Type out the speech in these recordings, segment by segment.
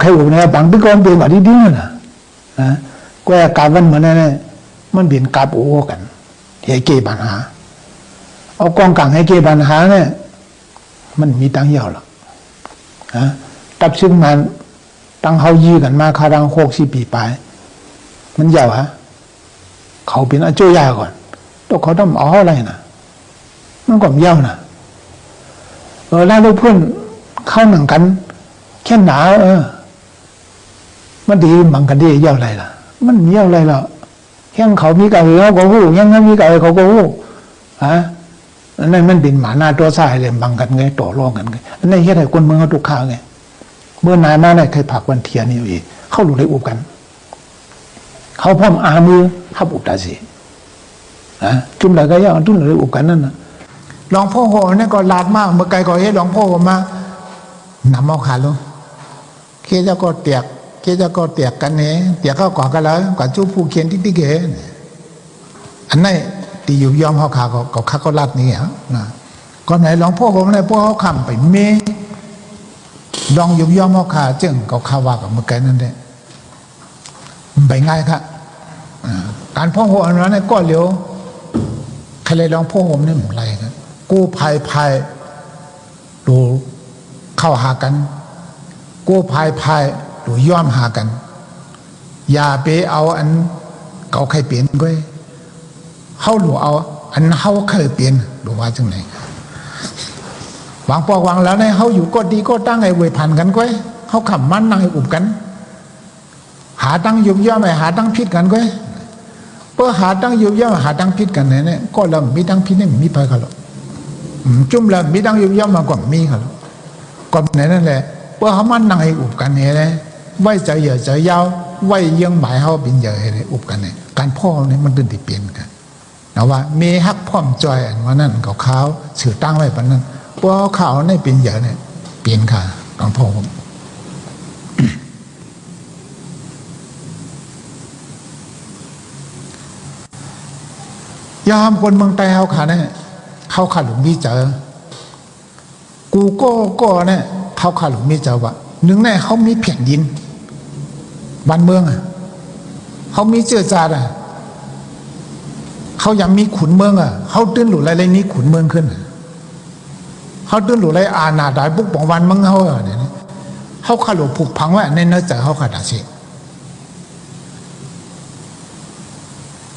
ใครอุบเนี่ยบางปีก่อนเป็นมาดีดีนะนะก็กาวันเหมือนเนี่ยมันเป็นกาบโอ้กันเฮเกปัญหา เอากองกลางให้เกปัญหาเนี่ยมันมีตังเยาวหรอกนะตับซึ่งมันตั้งเขายีกันมาคารังโคกสี่ปีไป มันเยาวฮะเขาเป็นอาจุยาก่อนตัวเขาต้องเอาอะไรนะมันก็เยาวนะเออแล้วลูกเพื่อนเข้าหนังกันแค่หนาเออ มันดีมังกันดีเยาวอะไรล่ะ มันมีเยวอะไรล่ะแค่เขามีกับเขาก็หู้ยังนั้นมีกับเขาก็หู้ฮะอันนั้นมันเป็นหมาหน้าตัวสายเลยบังกันไงต่อรองกันไงอันนั้นเฮ็ดให้คนเมืองเขาตุกข้าวไงเมื่อนายมาเนี่ยเคยผักวันเทียนนี่อยู่อีกเข้าหลุดเลยอุบกัน เขาพร้อมอามือฮับอุบตาสินะจุ่มอะไรก็ยังจุ่มเลยอุบกันนั่นนะหลวงพ่อโหเนี่ยก็ลาดมากเมื่อไกลก็เฮ็ดหลวงพ่อมานำเอาขาลงเคเตียกเคจะก็เตียก กันเนี่ยเตียกเข้าก่อกันแล้วก่อนจู้ผู้เขียนที่ที่เกอันนั้นตีอยู่ยอมเขาขาก็ก็ขาก็ลาดนี่ฮะนะก็ไหนลวงพ่อผมเนี่ยพวกเขาคำไปเมยลองยุบย่อมเขาขาจึงก็ขาว่ากับเมื่อไกลนั่นแหละไปง่ายครับการพ่อหัวอันนั้นเนยก็เหลียวใครเลยลองพ่อผมเนี่ยหมดไรครับกู้ภัยภัยดูเข้าหากันกู้ภัยภัย ดูย่อมหากัน อย่าไปเอาอันเก่าใครเปลี่ยนก็เข้าหลูเอา อันเขาเคยเปลี่ยนดูว่าจังไหนวางปอกวางแล้วเนี่ยเขาอยู่ก็ดีก็ตั้งไอ้เวยพันกันก็เขาขำมันนั่งให้อุบกัน หาตั้งยุบย่อมไอ้หาตั้งพิษกันก็เพื่อหาตั้งยุบย่อมหาตั้งพิษกันเนี่ยก็เรามีตั้งพิษเนี่ยมีไปกันหรอกจุ่มเรามีตั้งยุบย่อมมาก่อนมีกันหรอกก่อนไหนนั่นแหละเพื่อเขามันนั่งให้อุบกันเนี่ยเลยไว้ใจเหยื่อ ใจยาวไว้ยังหมายเขาเป็นเหยื่อให้อุบกันเนี่ยการพ่อเนี่ยมันตื่นติเปลี่ยนกันนะว่ามีฮักพร้อมจอยอันว่านั่นเขาเขาสื่อตั้งไว้ปนนั้นเพื่อเขาเขาเนี่ยเป็นเหยื่อเนี่ยเปลี่ยนค่ะหลวงพ่อผมยามคนเมืองไต้เขาขาเนี่ยเขาขาหลุมมีเจอกูก็ก็เนี่ยเขาขาหลุมมีเจอว่า หนึ่งแน่เขามีแผ่นดินบ้านเมืองอะเขามีเจือจาดอะเขายังมีขุนเมืองอะเขาตื้นหลุอะไรอะไรนี้ขุนเมืองขึ้นเขาตื้นหลุอะไรอาณาได้ปุกปองวันมืองเขาอะเนี่ยเขาขาหลุมผูกพังไว้ในเนื้อใจเขาขาดาเสีย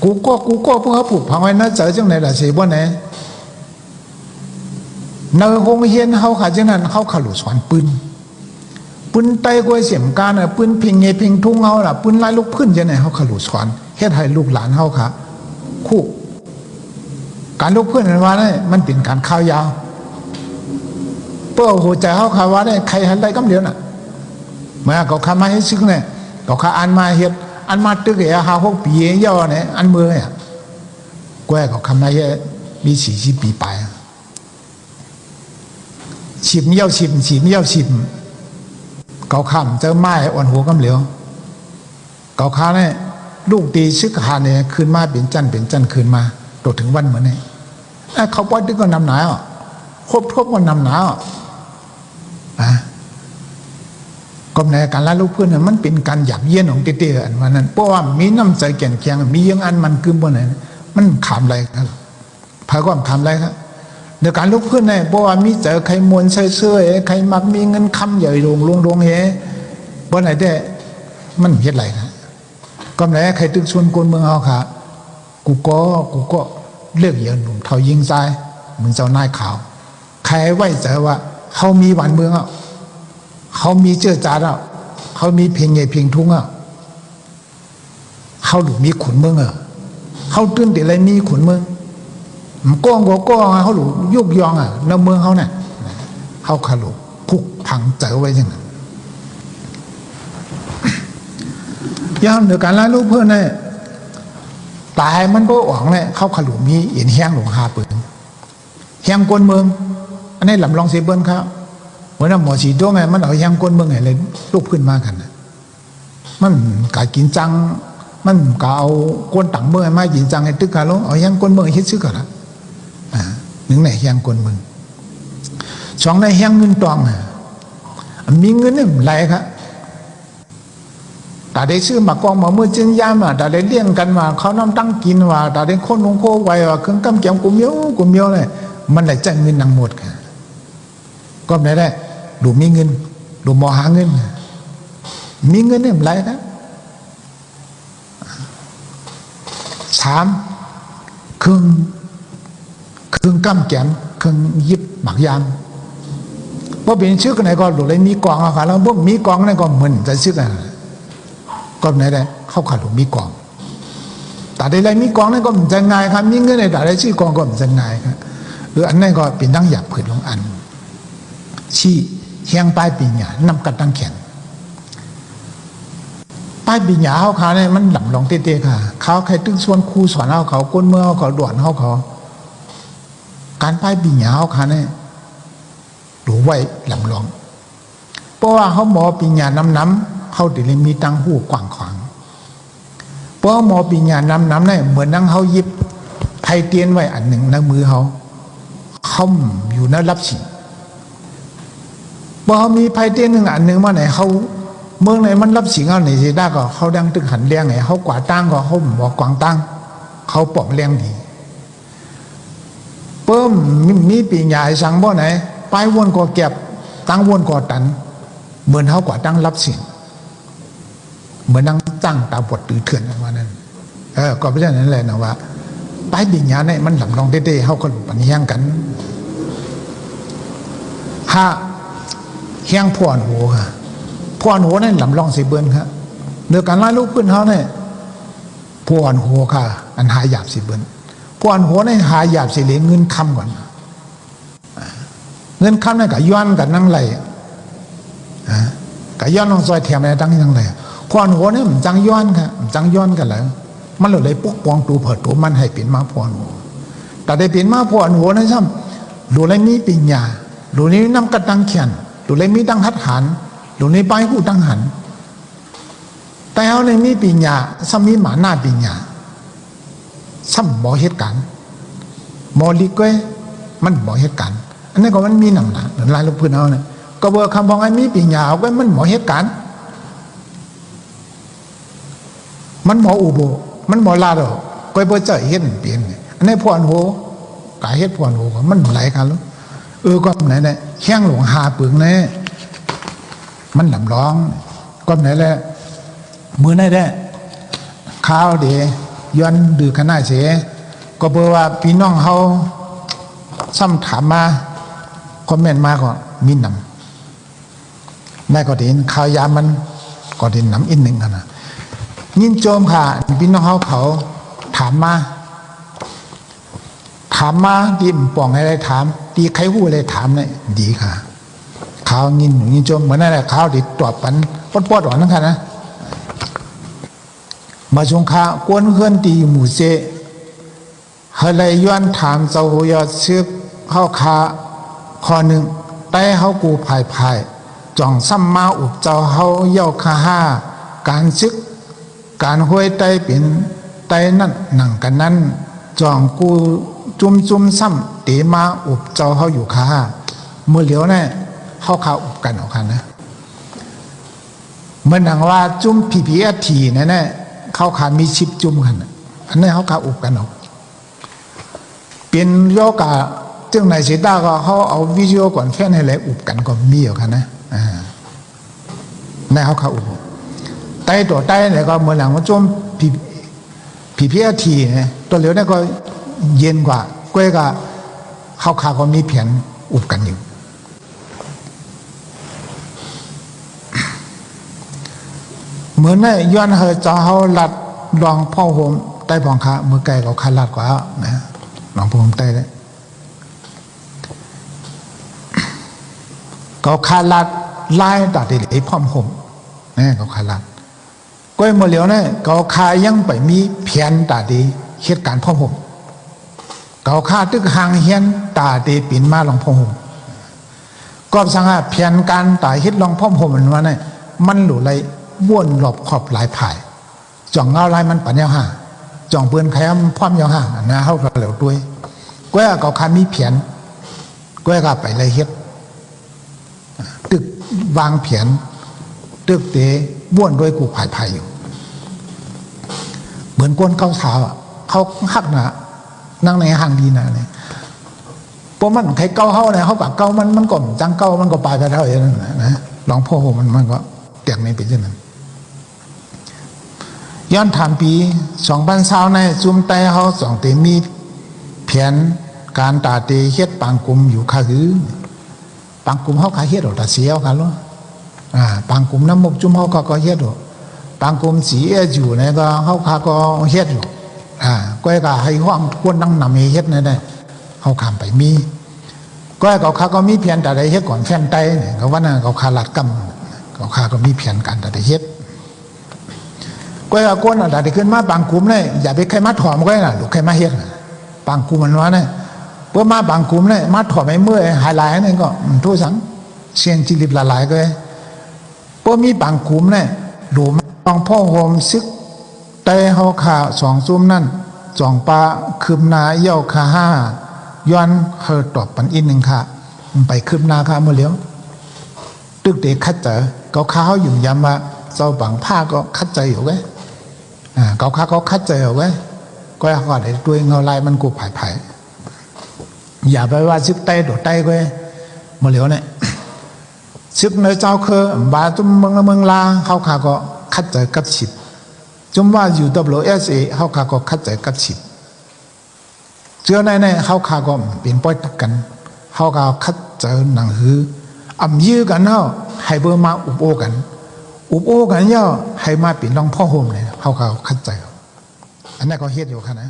กูก็กูก็พวกเขาผูกพังไว้นะเจอจังไหนล่ะสิบ่ไหนในโรงเรียนเขาขาจังนั้นเขาขาหลุดสอนปืน ปืนไต้กวยเสียมการน่ะปืนพิงเงพิงทุ่งเขาล่ะปืนไล่ลูกพื้นจังไหนเขาขลุดสอนเฮ็ดให้ลูกหลานเขาค่ะคู่การลูกพื้นนั้นว่าเนี่ยมันเป็นการข้าวยาวเป้าหัวใจเขาขาว่าเนี่ยใครหันได้กำเดียวน่ะเมื่อเขาขามาให้ซึ้งเนี่ยเขาขาอ่านมาเฮ็ดอันมาตึกเอหาหกปีเย่อเนี่ยอันมือเนี่ยกวยก็คำนาเยมีสี่สิบปีไปฉิมเย่าฉิมฉิมเย่าฉิม เกาคำเจอไม้อ่อนหัวกำเหลียวเกาค้าเนี่ยลูกตีซึกหาเนี่ยคืนมาเป็นจันเป็นจันคืนมาตัวถึงวันเหมือนเนี่ยเขาปล่อยตึกก็นำหนาอะครบครบก็นำหนาอะอะก็ในการละลูกเพื่อนมันเป็นการหยับเยี่ยนของเตี้ยๆอันวันนั้นเพราะว่ามีน้ำใจแก่นเคียงมียังอันมันกึมบนไหนมันขามอะไรครับพาก็ขามอะไรครับ ในการลูกเพื่อนเนี่ยเพราะว่ามีเจอใครมวนเสื้อใครมักมีเงินคำใหญ่ลงลงลงเฮบนไหนได้มันเฮ็ดไรครับก็ไหนใครตึกชวนกนเมืองเอาค่ะกูก็กูก็เลือกเยอะหนุ่มเท่ายิงใจมึงเจ้านายขาว ใครไว้ใจว่าเขามีหวานเมืองอะเขามีเจือจานอะเขามีเพียงไงเพียงทุ่งอะเขาหลุมีขุนเมืองอะเขาตื้นแต่ไรมีขุนเมือง ก้องก็ก้องเขาหลุยุกยองอะในเมืองเขาเนี่ยเขาขาลุพุกพังเจอไว้ยังไงยามเดียวกันแล้วลูกเพื่อนเนี่ยตายมันก็หวังเนี่ยเข้าขลุมีเอ็นแห้งหลวงหาปืนแห้งกวนเมือง อันนี้ลำลองเสีเบิ้ลครับวันนั้นหมอสีดวงไงมันเอายังก้นเมืองไงเลยลูกขึ้นมากันนะมันกากินจังมันกาเอาก้นตังเมืองมากินจังไอ้ตึกกาลงเอายังก้นเมืองฮิตซื้อกันละ อ่าหนึ่งในยังก้นมืองสองในยังเงินตองอะมีเงินนี่ยไหลครับแต่ได้ซื้อมากองมาเมื่อจึงยามอะแต่ได้เลี้ยงกันมาเขาน้ำตั้งกินว่าแต่ได้คนลงโคไว้ว่าเครื่องกำเกียมกุมเมียวกุมเมียวเลยมันได้ใจเงินนังหมดค่ะก็ไม่ได้ดูมีเงินดูมอหาเงิน มีเงินเนี่ยไรนะสามเครื่อง เครื่งกำแกมเครื่องยิบหมักยามพอเป็นชื่อกันไหนก็ดูเลยมีกองอะค่ะแล้วพวกมีกองนั่นก็เหมือนจะชื่อกันก็ไหนได้เข้าขาดดูมีกองแต่ได้ไรมีกองนั่นก็มันจะง่ายครับมีเงินในแต่ได้ชื่อกองก็มันจะง่ายครับหรืออันนั้นก็เป็นตั้งหยาบผืนลงอัน ชี้เฮียงป้ายปีหยานำกันตั้งแขนป้ายปีหยาเขาขาเนี่ยมันหลังลองเตี้ยๆค่ะเขาใครตึ้งส่วนครูสอนเขาเขาก้นเมื่อเขาเขาด่วนเขาเขา การป้ายปีหยาเขาเขาเนี่ยรู้ไว้หลังลอง เพราะว่าเขาหมอปีหยาน้ำน้ำเขาติเลยมีตังหูกว้างขวางเพราะหมอปีหยาน้ำน้ำเนี่ยเหมือนนั่งเขายิบไทยเตียนไว้อันหนึ่งในมือเขาเขาอยู่ในรับสิพอมีไพ่เตี้ยนหนึ่งอันหนึ่งมาไหนเขาเมืองไหนมันรับสิงเอาไหนสิได้ก็เขาดังตึกหันเลี้ยงไหนเขากว่าตั้งก็เขาบอกกวางตั้งเขาปอกเลี้ยงดี เพิ่มมีปีใหญ่สังบ่ไหนไปวนก็เก็บตั้งวนก็ตันเหมือนเขากว่าตั้งรับสิงเหมือนนั่งตั้งตาบดตือเถื่อนว่านั้นเออก็เป็นอย่างนั้นแหละนะว่าไปปีใหญ่เนี่ยมันหลับลองเต้ๆเขาก็ปัญญากันห้าเฮียงพ่อนโหค่ะพ่อนโหนั่นลำลองสีเบิ้นครับเดือการไล่ลูกขึ้นเขาเนี่ยพ่อนโหค่ะ อันหายหยาบสีเบิ้น พ่อนหนั่นหายหยาบสีเหลเงินคำก่อน เงินคำนั่นกับย้อนกับนั่งไหลกับย้อนลองซอยแถมอะไรตั้งยังไงพ่อนโหนี่มันจังย้อนค่ะมันจังย้อนกันแล้วมันเลยปกป้องตัวเผิดตัวมันให้เป็นมาพอนโหแต่ได้เป็นมาพอนโหนั่นซ้ำดูแลมีปัญญาดูนี้นำกระตังเขียนดูเลยมีตั้งหัดหันดูในไปหูตั้งหันแต่เอาในมีปัญญาซ้ำมีหมาหน้าปัญญา ซ้ำบ่เหตุการณ์บ่ลิกเว้ยมันบ่เหตุการณ์อันนี้ก็มันมีนำหนาเหมือนลายลูกพื้นเอาเนี่ยก็เบอร์คำพองไอ้มีปัญาเอาไว้มันบ่เหตุการณ์มันบ่อุโบ มันบ่ลาดอกก็บ่เจอเห็นเปลี่ยนอันนี้พรโหกายเฮ็ดพรโหมันไหลกันแล้วเออก็ไหนเนี่ยแข้งหลวงหาปึงเนี่ยมันลำร้องก็ไหนแหละมือไหนได้ข้าวเด ย้อนดื้อขนาดเสียก็เบอว่าพี่น้องเขาซ้ำถามมาคอมเมนต์มาก็มีนำนายก็เห็นข่าวยามันก็เห็นนำอินหนึ่งกันนะยินโจมค่ะพี่น้องเขาเขาถามมา ถามมาดีมป่องอะไรถาม ดีใครหู้อะไรถามเนี่ยดีค่ะข่าวยินยินจมเหมือนนั่นแหละข่าวดิตรวปันปดปดหวานนั่นค่ะนะ มาชงคากวนเฮือนตีหมู่เจเฮเลยย้อนถามเจ้าหยอดซึกเข้าคาข้อหนึ่งแต่เขากูภายภายจ่องซ้ำมาอุบเจ้าเขาเย่าคาห้าการซึก การห้วยไตเป็นไตนั่นหนังกันนั้นจ่องกูจุมจุมซ้ำตีมาอุบเจ้าเขาอยู่ค่ะเมื่อเหลียวเนี่ยเขาขาอุบกันออกกันนะเมื่อหนังว่าจุ่มพีพีเอทีเนี่ยเนี่ย เขาขามีชิปจุ่มกันอันนี้เขาขาอุบกันออกเป็นโยกะจึงในสีตาก็เขาเอาวิดีโอก่อนแค่ในแหละอุบกันก็มีอยู่กันนะอ่าในเขาขาอุบไต้ตัวไต้เนี่ยก็เมื่อหนังว่าจุ่มพีพีพีเอทีเนี่ยตัวเหลียวเนี่ยก็เย็นกว่าก้วยก็เข้าขาก็มีเพียนอุบกันอยู่ เหมือนในย้อนเฮอจอเขาลัดลองพ่อโฮมใต้ปองคาเมื่อไกลก็คันลัดกว่านะลองพ่อโฮมใต้เลยก็คาลัดไล่ตัดไอ้พ่อมโฮมนี่ก็คาลัดก้อยเมื่อเหลียวเนี่ยก็คายังไปมีเพียนตัดดีเหตุการณ์พ่อโฮมเกาข้าตึกหางเฮียนตาเตปินมาหลวงพ่อห่มก็สังหาเพียนการตายฮิตหลวงพ่อห่มมันว่าเนี่ยมันหลุไร วนหลบขอบหลายผายจ่องเงาลายมันปัญญาห้าจ่องเปืนแคมพร้อมยาห้านะเขาก็เหลวด้วยก้อยเกาข้ามีเพียนก้อยก็ไปเลยเฮ็ดตึกวางเพียนตึกเตบ้วนด้วยกูภายภายอยู่ เหมือนก้นเข้าเท้าอะเขาหักหนานั่งในห้างดีนะเนี่ยเพราะมันใครเก้าเขาเนี่ยเขากับเก้ามันมันก็จังเก้ามันก็ปลายไปเท่าอย่างนั้นนะหลวงพ่อมันมันก็เตียงในเป็นเช่นนั้น ย้อนถามปีสองพันสาวในจุมไตเขาสองเตมีเพียนการตาเตเฮ็ดปางกุมอยู่ค่ะคือปางกุมเขาขาเฮ็ดหรอต่เสียวกันหรออ่าปางกุมน้ำมกจุมเขาก็ก็เฮ็ดหรอปางกุมสีเออยู่เนี่ยก็เขาขาก็เฮ็ดอยู่อ่าก็ก็ให้ห้องควรนั่งนำเฮ็ดนี่ยได้เขาขามไปมีก็เขาขาก็มีเพียนแต่ได้เฮ็ดก่อนแฟนไตเนี่ยเขาว่าน่ะเขาขาหลัดกำเขาขาก็มีเพียนกันแต่ได้เฮ็ด ก็เอาก้นอะแต่ขึ้นมาบางกลุ่มเลยอย่าไปใครมาถอมก็ได้น่ะลูกใครมาเฮ็ดน่ะบางกลุ่มมันว่าเนี่ยเพื่อมาบางกลุ่มเลยมาถอมไอ้เมื่อยหายหลายนั่นก็มันทุสังเสียงจิลิบละลายก็เลยเพื่อมีบางกลุ่มเนี่ยดูมองพ่อโฮมซึกแต่เฮาขาสองซุ้มนั่นสองปลาคืมนาเย่าขาห้าย้อนเฮอตอบปันอินหนึ่งค่ะไปคืมนาค่ะเมื่อเลี้ยวตึกเด็กคัดเจอเขาข้าวอยู่ยำว่าเจ้าบังผ้าก็คัดใจอยู่ไว้อ่า เขาข้าเขาคัดใจอไว้ก็อยากว่าได้ด้วยเงาลายมันกูผายผายอย่าไปว่าซึกไตโดดไตก็มาเหลียวเนี่ยซึกในเจ้าเคอบาจุมเมืองเมืองลาเขาขาก็คัดใจกับฉิดจุมว่าอยู่ WSA เขาขาก็คัดใจกับฉิดเจอในในเขาขาก็เป็นป้อยตักกันเขาข้าคัดใจหนังหืออำยื้อกันเนาะให้เบอร์มาอุบโอกัน อุบโอกันย่อให้มาเป็นรองพ่อโฮมเลยเขาเขาเข้าใจอันนั้นก็เฮ็ดอยู่ค่ะนะ